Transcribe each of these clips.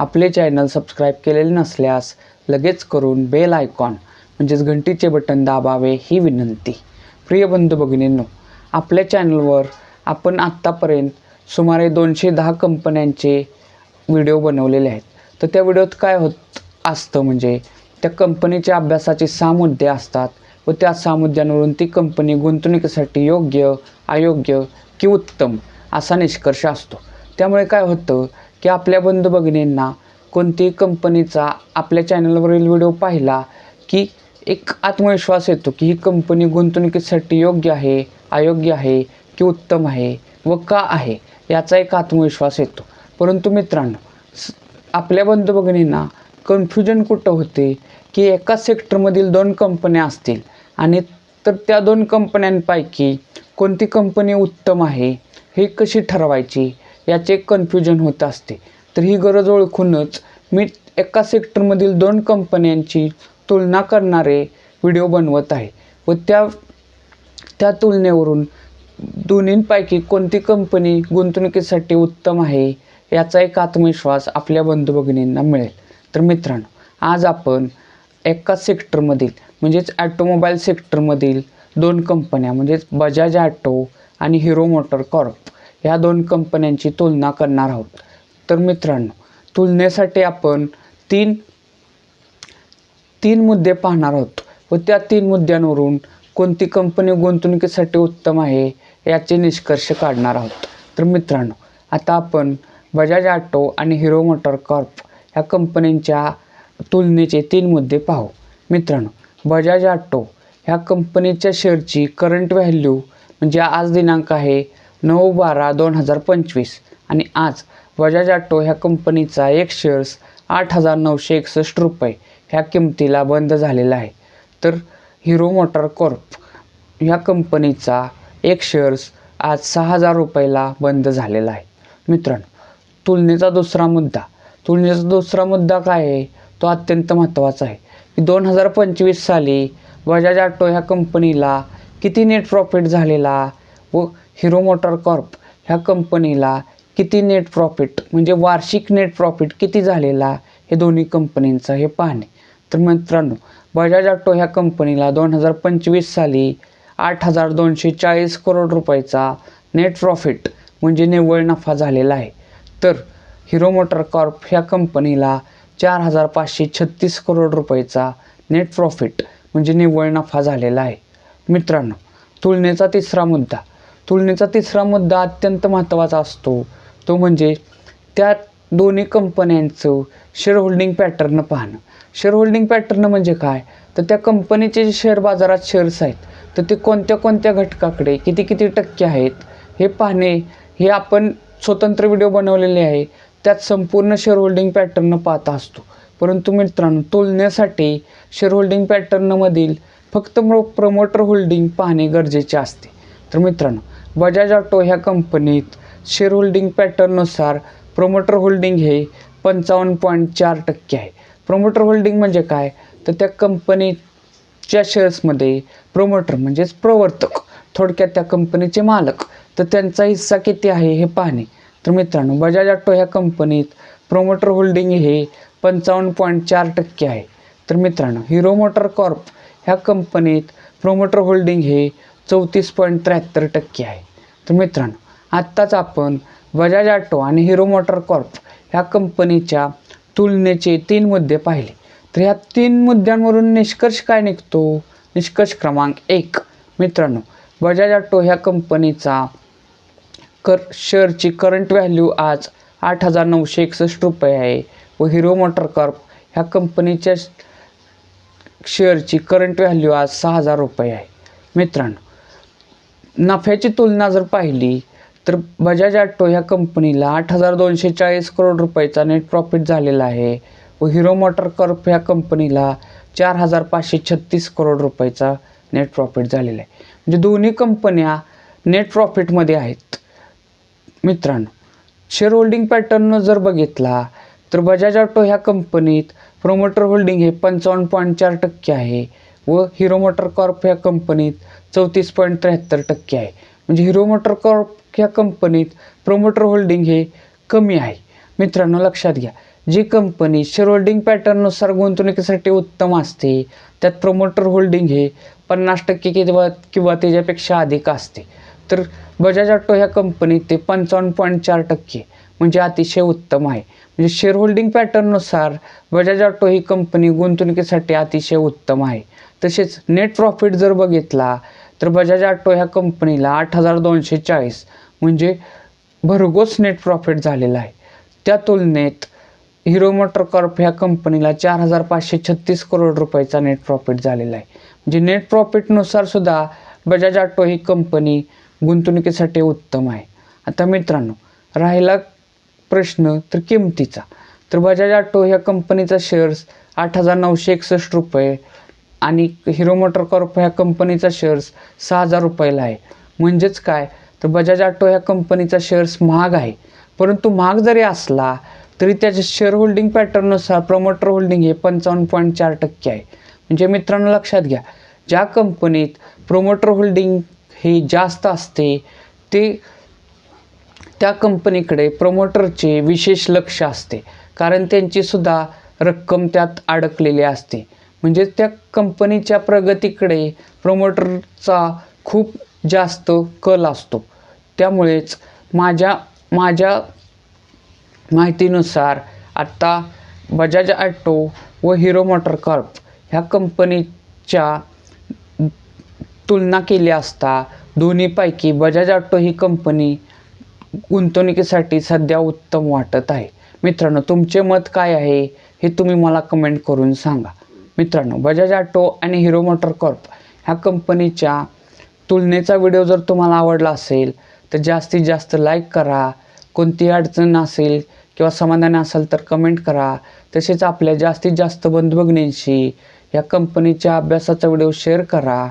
आपले channel subscribe केलेले नसल्यास लगेच करून बेल आयकॉन म्हणजेच घंटीचे बटन दाबावे ही विनंती. प्रिय बंधू भगिनींनो आपल्या चॅनलवर आपण आत्तापर्यंत सुमारे दोनशे दहा कंपन्यांचे व्हिडिओ बनवलेले आहेत. तर त्या व्हिडिओत काय होत असतं म्हणजे त्या कंपनीच्या अभ्यासाचे सहा मुद्दे असतात व त्या सहा मुद्द्यांवरून ती कंपनी गुंतवणुकीसाठी योग्य अयोग्य की उत्तम असा निष्कर्ष असतो. त्यामुळे काय होतं की आपल्या बंधू भगिनींना कोणतीही कंपनीचा आपल्या चॅनलवरील व्हिडिओ पाहिला की एक आत्मविश्वास येतो की ही कंपनी गुंतवणुकीसाठी योग्य आहे अयोग्य आहे की उत्तम आहे व का आहे याचा एक आत्मविश्वास येतो. परंतु मित्रांनो स- आपल्या बंधू भगिनींना कन्फ्युजन कुठं होते की एका सेक्टरमधील दोन कंपन्या असतील आणि तर त्या दोन कंपन्यांपैकी कोणती कंपनी उत्तम आहे हे कशी ठरवायची? याचे कन्फ्युजन होत असते. तर ही गरज ओळखूनच मी एका सेक्टरमधील दोन कंपन्यांची तुलना करणारे व्हिडिओ बनवत आहे. व त्या त्या तुलनेवरून दोन्हींपैकी कोणती कंपनी गुंतवणुकीसाठी उत्तम आहे याचा एक आत्मविश्वास आपल्या बंधू भगिनींना मिळेल. तर मित्रांनो आज आपण एका सेक्टरमधील म्हणजेच ॲटोमोबाईल सेक्टरमधील दोन कंपन्या म्हणजेच बजाज ॲटो आणि हिरो मोटर कॉर्प ह्या दोन कंपन्यांची तुलना करणार आहोत. तर मित्रांनो तुलनेसाठी आपण तीन तीन मुद्दे पाहणार आहोत व त्या तीन मुद्द्यांवरून कोणती कंपनी गुंतवणुकीसाठी उत्तम आहे याचे निष्कर्ष काढणार आहोत. तर मित्रांनो आता आपण बजाज ऑटो आणि हिरो मोटर कॉर्प ह्या कंपनींच्या तुलनेचे तीन मुद्दे पाहू. मित्रांनो बजाज ऑटो ह्या कंपनीच्या शेअरची करंट व्हॅल्यू म्हणजे आज दिनांक आहे नऊ बारा दोन हजार पंचवीस. आणि आज बजाज ऑटो ह्या कंपनीचा एक शेअर्स आठ हजार नऊशे एकसष्ट रुपये. ह्या किमतीला बंद झालेला आहे. तर हिरो मोटर कॉर्प ह्या कंपनीचा एक शेअर्स आज सहा हजार रुपयाला बंद झालेला आहे. मित्रांनो तुलनेचा दुसरा मुद्दा. तुलनेचा दुसरा मुद्दा काय आहे? तो अत्यंत महत्त्वाचा आहे. की दोन हजार पंचवीस साली बजाज ऑटो ह्या कंपनीला किती नेट प्रॉफिट झालेला? व हिरो मोटर कॉर्प ह्या कंपनीला किती नेट प्रॉफिट म्हणजे वार्षिक नेट प्रॉफिट किती झालेला हे दोन्ही कंपनींचं हे पाहणे. तर मित्रांनो बजाज ऑटो ह्या कंपनीला दोन हजार पंचवीस साली आठ हजार दोनशे चाळीस करोड रुपयाचा नेट प्रॉफिट म्हणजे निव्वळ नफा झालेला आहे. तर हिरो मोटर कॉर्प ह्या कंपनीला चार हजार पाचशे छत्तीस करोड रुपयाचा नेट प्रॉफिट म्हणजे निव्वळ नफा झालेला आहे. मित्रांनो तुलनेचा तिसरा मुद्दा. तुलनेचा तिसरा मुद्दा अत्यंत महत्त्वाचा असतो. तो म्हणजे त्या दोन्ही कंपन्यांचं शेअर होल्डिंग पॅटर्न पाहणं. शेअर होल्डिंग पॅटर्न म्हणजे काय? तर त्या कंपनीचे जे शेअर बाजारात शेअर्स आहेत तर ते कोणत्या कोणत्या घटकाकडे किती किती टक्के आहेत हे पाहणे हे आपण स्वतंत्र व्हिडिओ बनवलेले आहे. त्यात संपूर्ण शेअर होल्डिंग पॅटर्न पाहता असतो. परंतु मित्रांनो तुलनेसाठी शेअर होल्डिंग पॅटर्नमधील फक्त प्रो प्रमोटर होल्डिंग पाहणे गरजेचे असते. तर मित्रांनो बजाज ऑटो ह्या कंपनीत शेअर होल्डिंग पॅटर्ननुसार प्रोमोटर होल्डिंग हे पंचावन्न पॉईंट चार टक्के आहे. प्रोमोटर होल्डिंग म्हणजे काय? तर त्या कंपनीच्या शेअर्समध्ये प्रोमोटर म्हणजेच प्रवर्तक थोडक्यात त्या कंपनीचे मालक. तर त्यांचा हिस्सा किती आहे हे पाहणे. तर मित्रांनो बजाज ऑटो ह्या कंपनीत प्रोमोटर होल्डिंग हे पंचावन्न पॉईंट चार टक्के आहे. तर मित्रांनो हिरो मोटर कॉर्प ह्या कंपनीत प्रोमोटर होल्डिंग हे चौतीस पॉईंट त्र्याहत्तर टक्के आहे. तर मित्रांनो आत्ताच आपण बजाज ऑटो आणि हिरो मोटर कॉर्प ह्या कंपनीच्या तुलनेचे तीन मुद्दे पाहिले. तर ह्या तीन मुद्द्यांवरून निष्कर्ष काय निघतो? निष्कर्ष क्रमांक एक. मित्रांनो बजाज ऑटो ह्या कंपनीचा कर शेअरची करंट व्हॅल्यू आज आठ हजार नऊशे एकसष्ट रुपये आहे व हिरो मोटर कॉर्प ह्या कंपनीच्या शेअरची करंट व्हॅल्यू आज सहा हजार रुपये आहे. मित्रांनो नफ्याची तुलना जर पाहिली तर बजाज ऑटो ह्या कंपनीला आठ हजार दोनशे चाळीस करोड रुपयाचा नेट प्रॉफिट झालेला आहे व हिरो मोटर कर्प ह्या कंपनीला चार हजार पाचशे छत्तीस करोड रुपयाचा नेट प्रॉफिट झालेला आहे. म्हणजे दोन्ही कंपन्या नेट प्रॉफिटमध्ये आहेत. मित्रांनो शेअर होल्डिंग पॅटर्न जर बघितला तर बजाज ऑटो ह्या कंपनीत प्रोमोटर होल्डिंग हे पंचावन्न पॉईंट चार टक्के आहे. व हिरो मोटर कॉर्प ह्या कंपनीत चौतीस पॉईंट त्र्याहत्तर टक्के आहे. म्हणजे हिरो मोटर कॉर्प ह्या कंपनीत प्रोमोटर होल्डिंग हे कमी आहे. मित्रांनो लक्षात घ्या. जी कंपनी शेअर होल्डिंग पॅटर्ननुसार गुंतवणुकीसाठी उत्तम असते त्यात प्रोमोटर होल्डिंग हे पन्नास टक्के किंवा किंवा त्याच्यापेक्षा अधिक असते. तर बजाज ऑटो ह्या कंपनीत ते पंचावन्न पॉईंट चार टक्के. म्हणजे अतिशय उत्तम आहे. म्हणजे शेअर होल्डिंग पॅटर्ननुसार बजाज ऑटो ही कंपनी गुंतवणुकीसाठी अतिशय उत्तम आहे. तसेच नेट प्रॉफिट जर बघितला तर बजाज ऑटो ह्या कंपनीला आठ हजार दोनशे चाळीस म्हणजे भरघोस नेट प्रॉफिट झालेला आहे. त्या तुलनेत हिरो मोटर कॉर्प ह्या कंपनीला चार हजार पाचशे छत्तीस करोड रुपयाचा नेट प्रॉफिट झालेला आहे. म्हणजे नेट प्रॉफिटनुसार सुद्धा बजाज ऑटो ही कंपनी गुंतवणुकीसाठी उत्तम आहे. आता मित्रांनो राहिला प्रश्न तर किमतीचा. तर बजाज ऑटो ह्या कंपनीचा शेअर्स आठ हजार नऊशे एकसष्ट रुपये आणि हिरो मोटर कॉर्प ह्या कंपनीचा शेअर्स सहा हजार रुपयाला आहे. म्हणजेच काय? तर बजाज ऑटो ह्या कंपनीचा शेअर्स महाग आहे. परंतु महाग जरी असला तरी त्याचे शेअर होल्डिंग पॅटर्ननुसार प्रमोटर होल्डिंग हे पंचावन्न पॉईंट चार टक्के आहे. म्हणजे मित्रांनो लक्षात घ्या. ज्या कंपनीत प्रोमोटर होल्डिंग हे जास्त असते ते त्या कंपनीकडे प्रमोटरचे विशेष लक्ष असते. कारण त्यांचीसुद्धा रक्कम त्यात अडकलेली असते. म्हणजे त्या कंपनीच्या प्रगतीकडे प्रमोटरचा खूप जास्त कल असतो. त्यामुळेच माझ्या माझ्या माहितीनुसार आत्ता बजाज ॲटो व हिरो मोटर कार्प ह्या कंपनीच्या तुलना केली असता दोन्हीपैकी बजाज ऑटो ही कंपनी गुंतवणुकीसाठी सध्या उत्तम वाटत आहे. मित्रांनो तुमचे मत काय आहे हे तुम्ही मला कमेंट करून सांगा. मित्रांनो बजाज ऑटो आणि हिरो मोटर कॉर्प ह्या कंपनीच्या तुलनेचा व्हिडिओ जर तुम्हाला आवडला असेल तर जास्तीत जास्त लाईक करा. कोणती अडचण असेल किंवा समाधान असेल तर कमेंट करा. तसेच आपल्या जास्तीत जास्त बंधुभगिनींशी या कंपनीच्या अभ्यासाचा व्हिडिओ शेअर करा.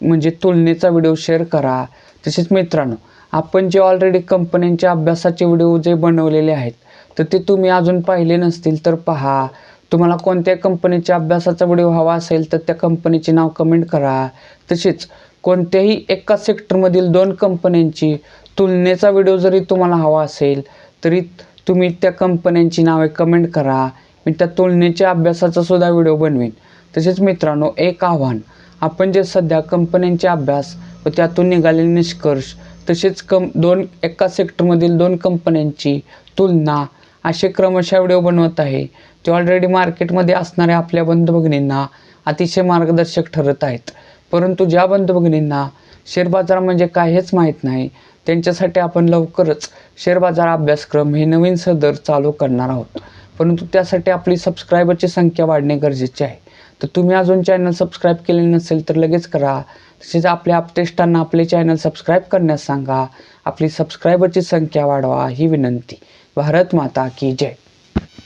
म्हणजे तुलनेचा व्हिडिओ शेअर करा. तसेच मित्रांनो आपण जे ऑलरेडी कंपन्यांच्या अभ्यासाचे व्हिडिओ जे बनवलेले आहेत तर ते तुम्ही अजून पाहिले नसतील तर पहा. तुम्हाला कोणत्या कंपनीच्या अभ्यासाचा व्हिडिओ हवा असेल तर त्या कंपनीचे नाव कमेंट करा. तसेच कोणत्याही एका सेक्टरमधील दोन कंपन्यांची तुलनेचा व्हिडिओ जरी तुम्हाला हवा असेल तरी तुम्ही त्या कंपन्यांची नावे कमेंट करा. मी त्या तुलनेच्या अभ्यासाचा सुद्धा व्हिडिओ बनवेन. तसेच मित्रांनो एक आव्हान. आपण जे सध्या कंपन्यांचे अभ्यास व त्यातून निघालेले निष्कर्ष. तसेच कम दोन एका सेक्टरमधील दोन कंपन्यांची तुलना असे क्रमशः व्हिडिओ बनवत आहे. ते ऑलरेडी मार्केटमध्ये असणाऱ्या आपल्या बंधू भगिनींना अतिशय मार्गदर्शक ठरत आहेत. परंतु ज्या बंधू भगिनींना शेअर बाजार म्हणजे काय हेच माहीत नाही त्यांच्यासाठी आपण लवकरच शेअर बाजार अभ्यासक्रम हे नवीन सदर चालू करणार आहोत. परंतु त्यासाठी आपली सबस्क्रायबरची संख्या वाढणे गरजेचे आहे. तर तुम्ही अजून चॅनल सबस्क्राईब केले नसेल तर लगेच करा. तसेच आपल्या अपटेस्टांना आपले चॅनल सबस्क्राईब करण्यास सांगा. आपली सबस्क्रायबरची संख्या वाढवा. ही विनंती. भारत माता की जय.